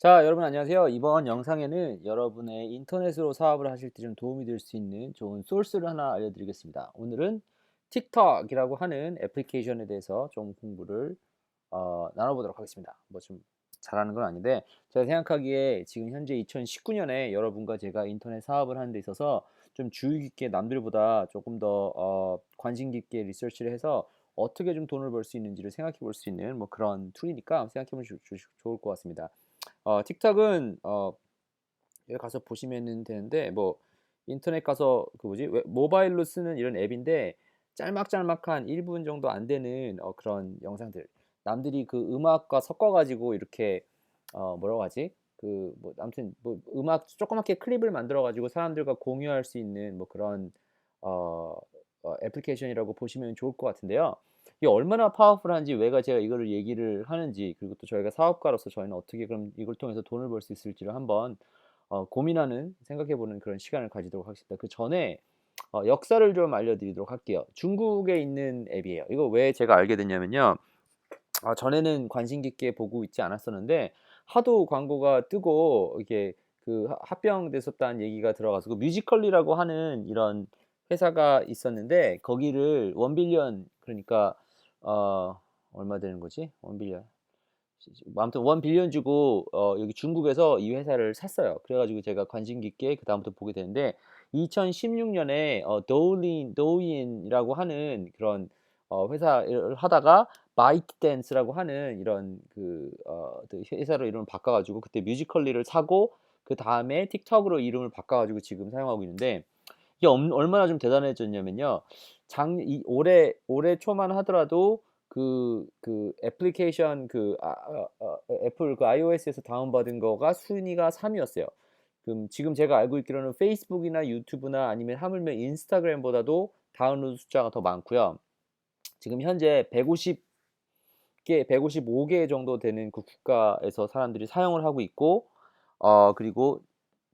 자, 여러분 안녕하세요. 이번 영상에는 여러분의 인터넷으로 사업을 하실 때 좀 도움이 될 수 있는 좋은 소스를 하나 알려드리겠습니다. 오늘은 틱톡이라고 하는 애플리케이션에 대해서 좀 공부를 어, 나눠보도록 하겠습니다. 뭐 좀 잘하는 건 아닌데 제가 생각하기에 지금 현재 2019년에 여러분과 제가 인터넷 사업을 하는 데 있어서 좀 주의 깊게 남들보다 조금 더 어, 관심 깊게 리서치를 해서 어떻게 좀 돈을 벌 수 있는지를 생각해 볼 수 있는 뭐 그런 툴이니까 생각해 좋- 좋을 것 같습니다. 어, 틱톡은 어, 여기 가서 보시면 되는데 뭐 인터넷 가서 그 뭐지? 웹- 모바일로 쓰는 이런 앱인데 짤막짤막한 1분 정도 안 되는 어, 그런 영상들. 남들이 그 음악과 섞어가지고 이렇게 어, 뭐라고 하지? 그뭐 아무튼 뭐 음악 조그맣게 클립을 만들어 가지고 사람들과 공유할 수 있는 뭐 그런 어, 어, 애플리케이션이라고 보시면 좋을 것 같은데요. 이게 얼마나 파워풀한지 왜가 제가 이거를 얘기를 하는지 그리고 또 저희가 사업가로서 저희는 어떻게 그럼 이걸 통해서 돈을 벌 수 있을지를 한번 어, 고민하는 생각해보는 그런 시간을 가지도록 하겠습니다. 그 전에 어, 역사를 좀 알려드리도록 할게요. 중국에 있는 앱이에요. 이거 왜 제가 알게 됐냐면요. 아, 전에는 관심 깊게 보고 있지 않았었는데 하도 광고가 뜨고 이게 그 하- 합병됐었다는 얘기가 들어가서 그 뮤지컬리라고 하는 이런 회사가 있었는데 거기를 원빌리언 그러니까 어 얼마 되는 거지? 원빌리언 아무튼 원 빌리언 주고 어 여기 중국에서 이 회사를 샀어요. 그래가지고 제가 관심 깊게 그 다음부터 보게 되는데 2016년에 어 도울린 도우인이라고 하는 그런 어 회사를 하다가 마이트 댄스라고 하는 이런 그 어 회사로 이름을 바꿔가지고 그때 뮤지컬리를 사고 그 다음에 틱톡으로 이름을 바꿔가지고 지금 사용하고 있는데 이게 엄- 얼마나 좀 대단해졌냐면요. 작, 이, 올해, 올해 초만 하더라도 그, 그 애플리케이션 그, 아, 아, 아, 애플 그 iOS에서 다운받은 거가 순위가 3위였어요. 그럼 지금 제가 알고 있기로는 페이스북이나 유튜브나 아니면 하물며 인스타그램보다도 다운로드 숫자가 더 많고요. 지금 현재 150개, 155개 정도 되는 그 국가에서 사람들이 사용을 하고 있고, 어, 그리고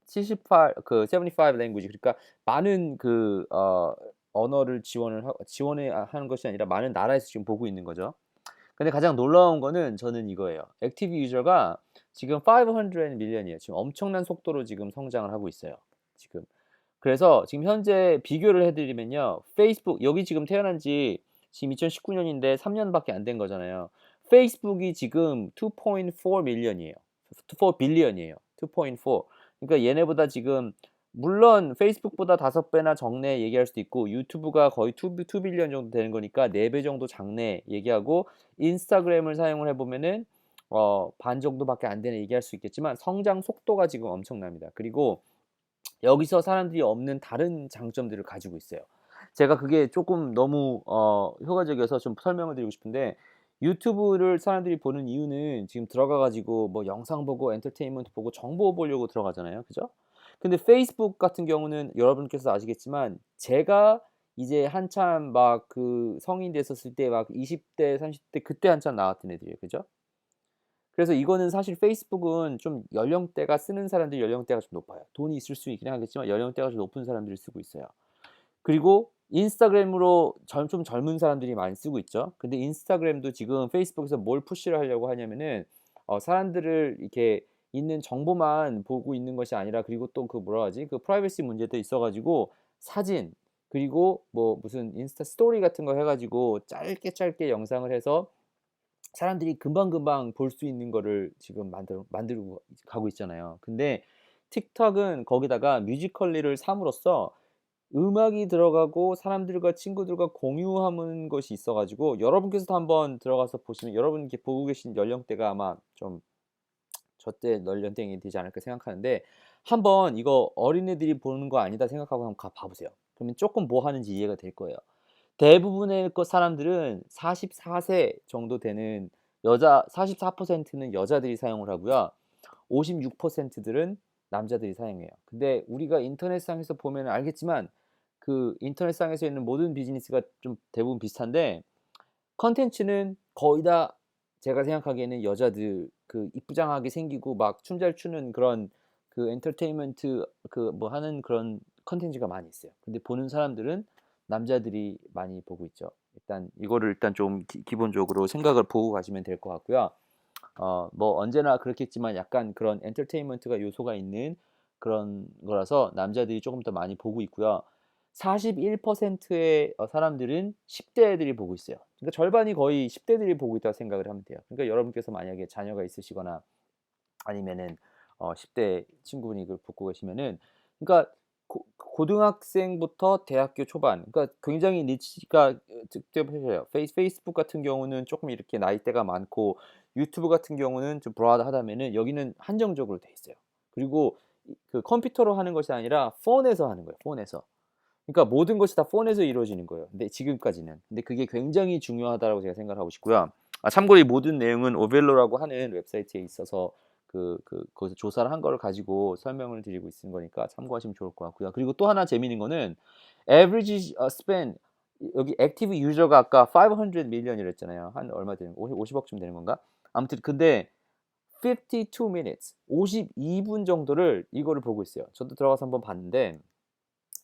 78, 그, 75 language. 그러니까 많은 그, 어, 언어를 지원을, 하, 지원을 하는 것이 아니라 많은 나라에서 지금 보고 있는 거죠. 근데 가장 놀라운 거는 저는 이거예요. 액티브 유저가 지금 500 밀리언이에요. 지금 엄청난 속도로 지금 성장을 하고 있어요. 지금. 그래서 지금 현재 비교를 해드리면요. 페이스북, 여기 지금 태어난 지 지금 2019년인데 3년밖에 안 된 거잖아요. 페이스북이 지금 2.4 밀리언이에요. 4 빌리언이에요. 2.4. 그러니까 얘네보다 지금 물론 페이스북보다 다섯 배나 적네 얘기할 수도 있고 유튜브가 거의 2, 2 빌리언 정도 되는 거니까 4배 정도 작네 얘기하고 인스타그램을 사용을 해보면은 어, 반 정도밖에 안 되네 얘기할 수 있겠지만 성장 속도가 지금 엄청납니다. 그리고 여기서 사람들이 없는 다른 장점들을 가지고 있어요. 제가 그게 조금 너무 어, 효과적이어서 좀 설명을 드리고 싶은데 유튜브를 사람들이 보는 이유는 지금 들어가 가지고 뭐 영상 보고 엔터테인먼트 보고 정보 보려고 들어가잖아요. 그죠? 근데 페이스북 같은 경우는 여러분께서 아시겠지만 제가 이제 한참 막 그 성인 됐었을 때 막 20대, 30대 그때 한참 나왔던 애들이에요. 그죠? 그래서 이거는 사실 페이스북은 좀 연령대가 쓰는 사람들 연령대가 좀 높아요. 돈이 있을 수 있긴 하겠지만 연령대가 좀 높은 사람들이 쓰고 있어요. 그리고 인스타그램으로 젊, 좀 젊은 사람들이 많이 쓰고 있죠. 근데 인스타그램도 지금 페이스북에서 뭘 푸시를 하려고 하냐면은 어, 사람들을 이렇게 있는 정보만 보고 있는 것이 아니라 그리고 또 그 뭐라 하지? 그 프라이버시 문제도 있어가지고 사진 그리고 뭐 무슨 인스타 스토리 같은 거 해가지고 짧게 짧게 영상을 해서 사람들이 금방 금방 볼 수 있는 거를 지금 만들, 만들고 가고 있잖아요. 근데 틱톡은 거기다가 뮤지컬리를 삼으로써 음악이 들어가고 사람들과 친구들과 공유하는 것이 있어 가지고 여러분께서도 한번 들어가서 보시면 여러분 이렇게 보고 계신 연령대가 아마 좀 저때 연령대이 되지 않을까 생각하는데 한번 이거 어린애들이 보는 거 아니다 생각하고 한번 가 봐보세요. 그러면 조금 뭐 하는지 이해가 될 거예요. 대부분의 그 사람들은 44세 정도 되는 여자 44%는 여자들이 사용을 하고요. 56%들은 남자들이 사용해요. 근데 우리가 인터넷상에서 보면 알겠지만 그 인터넷상에서 있는 모든 비즈니스가 좀 대부분 비슷한데 컨텐츠는 거의 다 제가 생각하기에는 여자들 그 이쁘장하게 생기고 막 춤 잘 추는 그런 그 엔터테인먼트 그 뭐 하는 그런 컨텐츠가 많이 있어요. 근데 보는 사람들은 남자들이 많이 보고 있죠. 일단 이거를 일단 좀 기, 기본적으로 생각을 보고 가시면 될 것 같고요. 어, 뭐 언제나 그렇겠지만 약간 그런 엔터테인먼트가 요소가 있는 그런 거라서 남자들이 조금 더 많이 보고 있고요. 41%의 어, 사람들은 10대 애들이 보고 있어요. 그러니까 절반이 거의 10대들이 보고 있다고 생각을 하면 돼요. 그러니까 여러분께서 만약에 자녀가 있으시거나 아니면은 어, 10대 친구분이 이걸 보고 계시면은 그러니까 고, 고등학생부터 대학교 초반 그러니까 굉장히 니치가 특별해요. 페이스, 페이스북 같은 경우는 조금 이렇게 나이대가 많고 유튜브 같은 경우는 좀 브라드하다면은 여기는 한정적으로 돼 있어요. 그리고 그 컴퓨터로 하는 것이 아니라 폰에서 하는 거예요. 폰에서. 그러니까 모든 것이 다 폰에서 이루어지는 거예요. 근데 지금까지는. 근데 그게 굉장히 중요하다고 제가 생각을 하고 싶고요. 아, 참고로 이 모든 내용은 오벨로라고 하는 웹사이트에 있어서 그, 그, 거기서 조사를 한 거를 가지고 설명을 드리고 있는 거니까 참고하시면 좋을 것 같고요. 그리고 또 하나 재미있는 거는 average span 여기 액티브 유저가 아까 500 밀리언이랬잖아요. 한 얼마 되는 50, 50 억쯤 되는 건가? 아무튼 근데 52 minutes 52분 정도를 이거를 보고 있어요. 저도 들어가서 한번 봤는데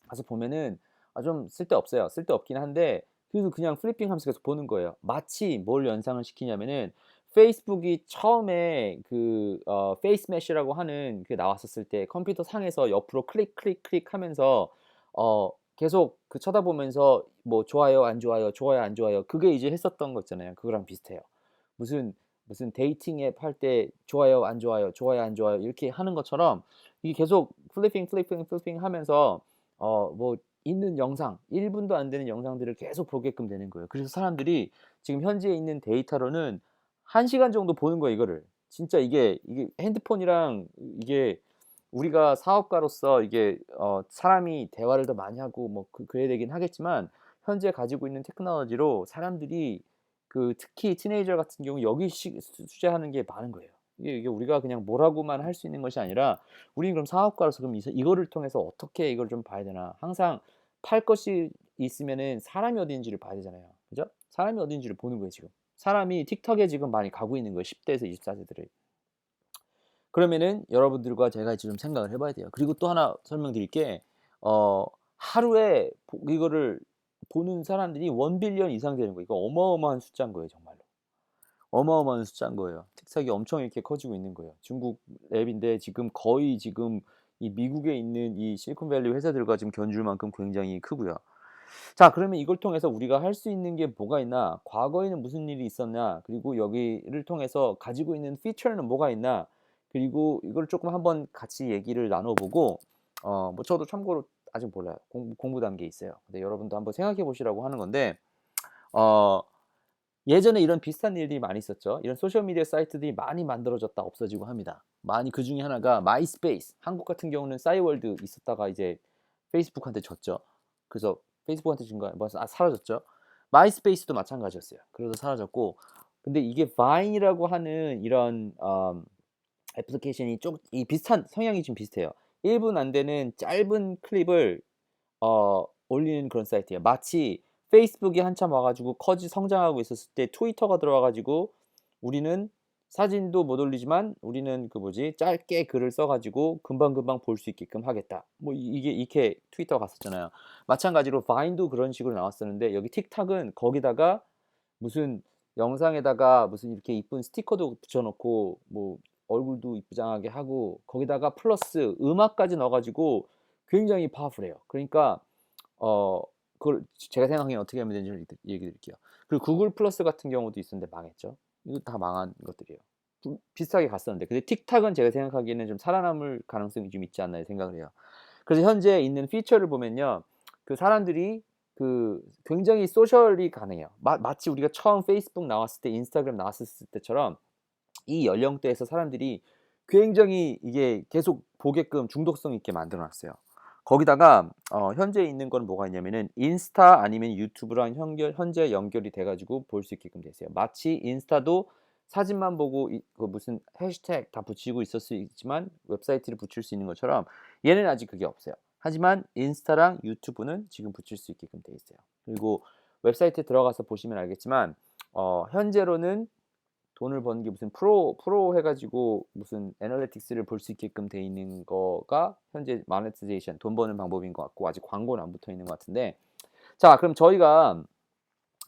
가서 보면은 아, 좀 쓸데없어요. 쓸데없긴 한데 그래도 그냥 플리핑 하면서 계속 보는 거예요. 마치 뭘 연상을 시키냐면은 페이스북이 처음에 그 어, 페이스 메쉬라고 하는 그 나왔었을 때 컴퓨터 상에서 옆으로 클릭 클릭 클릭 하면서 어 계속 그 쳐다보면서 뭐 좋아요 안 좋아요 좋아요 안 좋아요 그게 이제 했었던 거 있잖아요. 그거랑 비슷해요. 무슨 무슨 데이팅 앱 할 때 좋아요 안 좋아요 좋아요 안 좋아요 이렇게 하는 것처럼 이게 계속 플리핑 플리핑 플리핑 하면서 어 뭐 있는 영상 1분도 안 되는 영상들을 계속 보게끔 되는 거예요. 그래서 사람들이 지금 현재 있는 데이터로는 1시간 정도 보는 거예요, 이거를. 진짜 이게 이게 핸드폰이랑 이게 우리가 사업가로서 이게 어 사람이 대화를 더 많이 하고 뭐 그 그래야 되긴 하겠지만 현재 가지고 있는 테크놀로지로 사람들이 그 특히 티네이저 같은 경우 여기 시 투자하는 게 많은 거예요. 이게 우리가 그냥 뭐라고만 할 수 있는 것이 아니라 우리는 그럼 사업가로서 그럼 이 이거를 통해서 어떻게 이걸 좀 봐야 되나. 항상 팔 것이 있으면은 사람이 어디 있는지를 봐야 되잖아요. 그죠? 사람이 어디 있는지를 보는 거예요, 지금. 사람이 틱톡에 지금 많이 가고 있는 거예요. 10대에서 24세들이. 그러면은 여러분들과 제가 지금 생각을 해봐야 돼요. 그리고 또 하나 설명드릴 게, 어, 하루에 보- 이거를 보는 사람들이 원 빌리언 이상 되는 거예요. 이거 어마어마한 숫자인 거예요, 정말로. 어마어마한 숫자인 거예요. 틱톡이 엄청 이렇게 커지고 있는 거예요. 중국 앱인데 지금 거의 지금 이 미국에 있는 이 실리콘밸리 회사들과 지금 견줄 만큼 굉장히 크고요. 자, 그러면 이걸 통해서 우리가 할 수 있는 게 뭐가 있나? 과거에는 무슨 일이 있었나? 그리고 여기를 통해서 가지고 있는 피처는 뭐가 있나? 그리고 이걸 조금 한번 같이 얘기를 나눠보고, 어, 뭐 저도 참고로 아직 몰라요. 공부, 공부 단계에 있어요. 근데 여러분도 한번 생각해 보시라고 하는 건데, 어, 예전에 이런 비슷한 일들이 많이 있었죠. 이런 소셜미디어 사이트들이 많이 만들어졌다 없어지고 합니다. 많이 그 중에 하나가 마이스페이스. 한국 같은 경우는 싸이월드 있었다가 이제 페이스북한테 졌죠. 그래서 페이스북한테 준 거야. 뭐 아, 사라졌죠. 마이스페이스도 마찬가지였어요. 그래서 사라졌고, 근데 이게 바인이라고 하는 이런 음, 애플리케이션이 좀이 비슷한 성향이 좀 비슷해요. 1분 안 되는 짧은 클립을 어, 올리는 그런 사이트예요. 마치 페이스북이 한참 와가지고 커지 성장하고 있었을 때 트위터가 들어와가지고 우리는 사진도 못 올리지만 우리는 그 뭐지 짧게 글을 써가지고 금방금방 볼 수 있게끔 하겠다. 뭐 이- 이게 이렇게 트위터가 갔었잖아요. 마찬가지로 바인도 그런 식으로 나왔었는데 여기 틱탁은 거기다가 무슨 영상에다가 무슨 이렇게 이쁜 스티커도 붙여놓고 뭐 얼굴도 이쁘장하게 하고 거기다가 플러스 음악까지 넣어가지고 굉장히 파워풀해요. 그러니까 어 그걸 제가 생각하기엔 어떻게 하면 되는지 얘기- 드릴게요. 그리고 구글 플러스 같은 경우도 있었는데 망했죠. 이거 다 망한 것들이에요. 좀 비슷하게 갔었는데 근데 틱탁은 제가 생각하기에는 좀 살아남을 가능성이 좀 있지 않나 생각을 해요. 그래서 현재 있는 피처를 보면요. 그 사람들이 그 굉장히 소셜이 가능해요. 마, 마치 우리가 처음 페이스북 나왔을 때, 인스타그램 나왔을 때처럼 이 연령대에서 사람들이 굉장히 이게 계속 보게끔 중독성 있게 만들어 놨어요. 거기다가 어, 현재 있는 건 뭐가 있냐면은 인스타 아니면 유튜브랑 연결, 현재 연결이 돼가지고 볼 수 있게끔 됐어요. 마치 인스타도 사진만 보고 이, 그 무슨 해시태그 다 붙이고 있을 수 있지만 웹사이트를 붙일 수 있는 것처럼 얘는 아직 그게 없어요. 하지만 인스타랑 유튜브는 지금 붙일 수 있게끔 돼 있어요. 그리고 웹사이트에 들어가서 보시면 알겠지만 어, 현재로는 돈을 버는 게 무슨 프로 프로 해가지고 무슨 애널리틱스를 볼 수 있게끔 돼 있는 거가 현재 마네티제이션 돈 버는 방법인 것 같고 아직 광고는 안 붙어 있는 것 같은데 자 그럼 저희가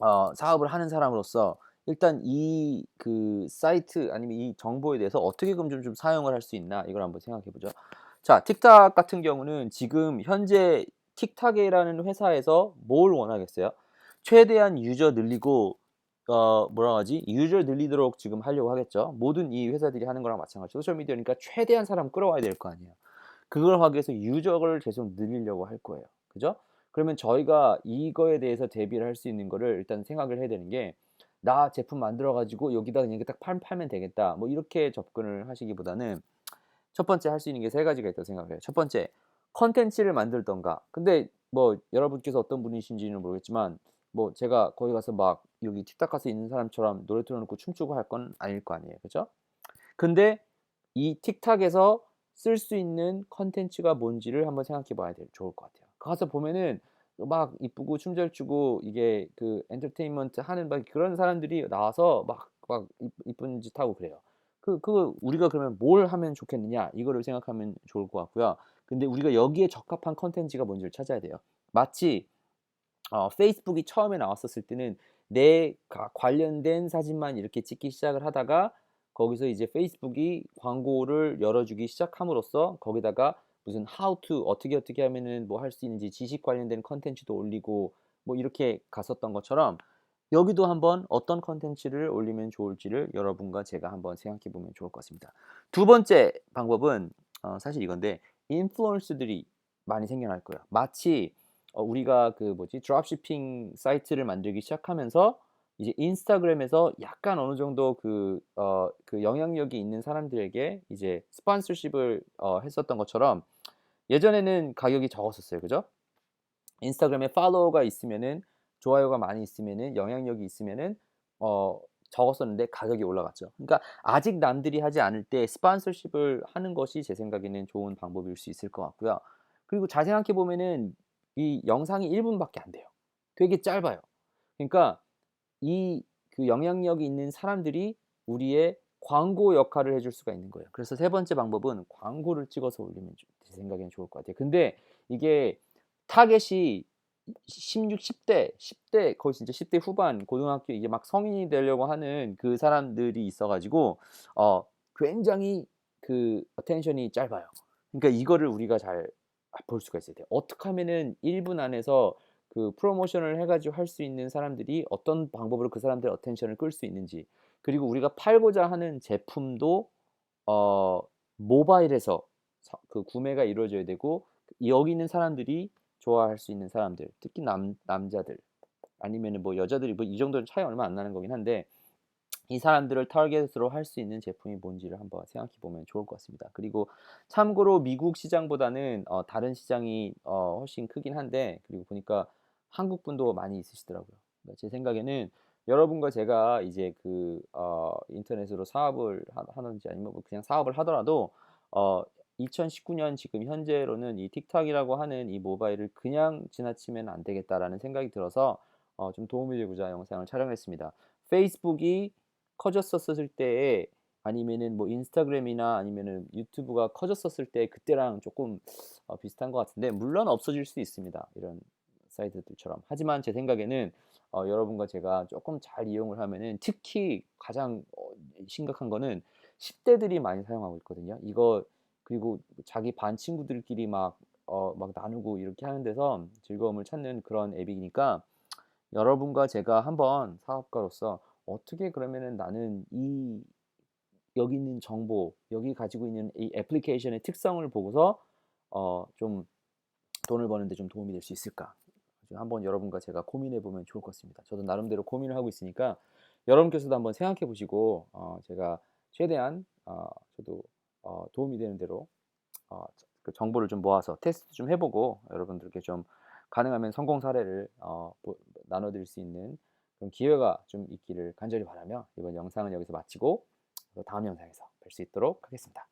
어, 사업을 하는 사람으로서 일단 이 그 사이트 아니면 이 정보에 대해서 어떻게 그럼 좀 좀 사용을 할 수 있나 이걸 한번 생각해 보죠. 자 틱탁 같은 경우는 지금 현재 틱탁이라는 회사에서 뭘 원하겠어요? 최대한 유저 늘리고 어 뭐라 하지? 유저 늘리도록 지금 하려고 하겠죠. 모든 이 회사들이 하는 거랑 마찬가지죠. 소셜 미디어니까 최대한 사람 끌어와야 될 거 아니에요. 그걸 하기 위해서 유저를 계속 늘리려고 할 거예요. 그죠? 그러면 저희가 이거에 대해서 대비를 할 수 있는 거를 일단 생각을 해야 되는 게 나 제품 만들어 가지고 여기다 그냥 딱 팔, 팔면 되겠다. 뭐 이렇게 접근을 하시기보다는 첫 번째 할 수 있는 게 세 가지가 있다고 생각을 해요. 첫 번째, 컨텐츠를 만들던가. 근데 뭐 여러분께서 어떤 분이신지는 모르겠지만 뭐 제가 거기 가서 막 여기 가서 있는 사람처럼 노래 틀어놓고 춤추고 할 건 아닐 거 아니에요. 그죠? 근데 이 틱탁에서 쓸 수 있는 컨텐츠가 뭔지를 한번 생각해 봐야 될 좋을 것 같아요. 가서 보면은 막 이쁘고 춤 잘 추고 이게 그 엔터테인먼트 하는 막 그런 사람들이 나와서 막 막 이쁜 짓 하고 그래요. 그 그 우리가 그러면 뭘 하면 좋겠느냐 이거를 생각하면 좋을 것 같고요. 근데 우리가 여기에 적합한 컨텐츠가 뭔지를 찾아야 돼요. 마치 어 페이스북이 처음에 나왔었을 때는 내가 관련된 사진만 이렇게 찍기 시작을 하다가 거기서 이제 페이스북이 광고를 열어주기 시작함으로써 거기다가 무슨 how to 어떻게 어떻게 하면은 뭐 할 수 있는지 지식 관련된 컨텐츠도 올리고 뭐 이렇게 갔었던 것처럼 여기도 한번 어떤 컨텐츠를 올리면 좋을지를 여러분과 제가 한번 생각해 보면 좋을 것 같습니다. 두 번째 방법은 어 사실 이건데 인플루언서들이 많이 생겨날 거예요. 마치 어 우리가 그 뭐지 드롭시핑 사이트를 만들기 시작하면서 이제 인스타그램에서 약간 어느 정도 그 어 그 영향력이 있는 사람들에게 이제 스폰서십을 어 했었던 것처럼 예전에는 가격이 적었었어요. 그죠? 인스타그램에 팔로워가 있으면은 좋아요가 많이 있으면은 영향력이 있으면은 어 적었었는데 가격이 올라갔죠. 그러니까 아직 남들이 하지 않을 때 스폰서십을 하는 것이 제 생각에는 좋은 방법일 수 있을 것 같고요. 그리고 잘 생각해 보면은 이 영상이 1 분밖에 안 돼요. 되게 짧아요. 그러니까 이 그 영향력이 있는 사람들이 우리의 광고 역할을 해줄 수가 있는 거예요. 그래서 세 번째 방법은 광고를 찍어서 올리면 제 생각에는 좋을 것 같아요. 근데 이게 타겟이 16, 10대, 10대 거의 진짜 10대 후반 고등학교 이제 막 성인이 되려고 하는 그 사람들이 있어 가지고 어 굉장히 그 어텐션이 짧아요. 그러니까 이거를 우리가 잘 볼 수가 있어야 돼요. 어떻게 하면은 1분 안에서 그 프로모션을 해 가지고 할 수 있는 사람들이 어떤 방법으로 그 사람들의 어텐션을 끌 수 있는지 그리고 우리가 팔고자 하는 제품도 어 모바일에서 서그 구매가 이루어져야 되고 여기 있는 사람들이 좋아할 수 있는 사람들 특히 남 남자들 아니면은 뭐 여자들이 뭐 이 정도는 차이 얼마 안 나는 거긴 한데 이 사람들을 타겟으로 할 수 있는 제품이 뭔지를 한번 생각해 보면 좋을 것 같습니다. 그리고 참고로 미국 시장보다는 어 다른 시장이 어 훨씬 크긴 한데 그리고 보니까 한국 분도 많이 있으시더라고요. 그러니까 제 생각에는 여러분과 제가 이제 그 어 인터넷으로 사업을 하 하든지 아니면 뭐 그냥 사업을 하더라도 어 2019년 지금 현재로는 이 틱탁이라고 하는 이 모바일을 그냥 지나치면 안 되겠다라는 생각이 들어서 어 좀 도움이 되고자 영상을 촬영했습니다. 페이스북이 커졌었을 때에 아니면은 뭐 인스타그램이나 아니면은 유튜브가 커졌었을 때 그때랑 조금 어 비슷한 것 같은데 물론 없어질 수 있습니다. 이런 사이트들처럼. 하지만 제 생각에는 어 여러분과 제가 조금 잘 이용을 하면은 특히 가장 어 심각한 거는 10 대들이 많이 사용하고 있거든요. 이거 그리고 자기 반 친구들끼리 막 어 막 나누고 이렇게 하는 데서 즐거움을 찾는 그런 앱이니까 여러분과 제가 한번 사업가로서 어떻게 그러면은 나는 이 여기 있는 정보, 여기 가지고 있는 이 애플리케이션의 특성을 보고서 어 좀 돈을 버는 데 좀 도움이 될 수 있을까? 한번 여러분과 제가 고민해 보면 좋을 것 같습니다. 저도 나름대로 고민을 하고 있으니까 여러분께서도 한번 생각해 보시고 어 제가 최대한 어 저도 어 도움이 되는 대로 어 그 정보를 좀 모아서 테스트 좀 해 보고 여러분들께 좀 가능하면 성공 사례를 어 보 나눠 드릴 수 있는 그런 기회가 좀 있기를 간절히 바라며 이번 영상은 여기서 마치고 다음 영상에서 뵐 수 있도록 하겠습니다.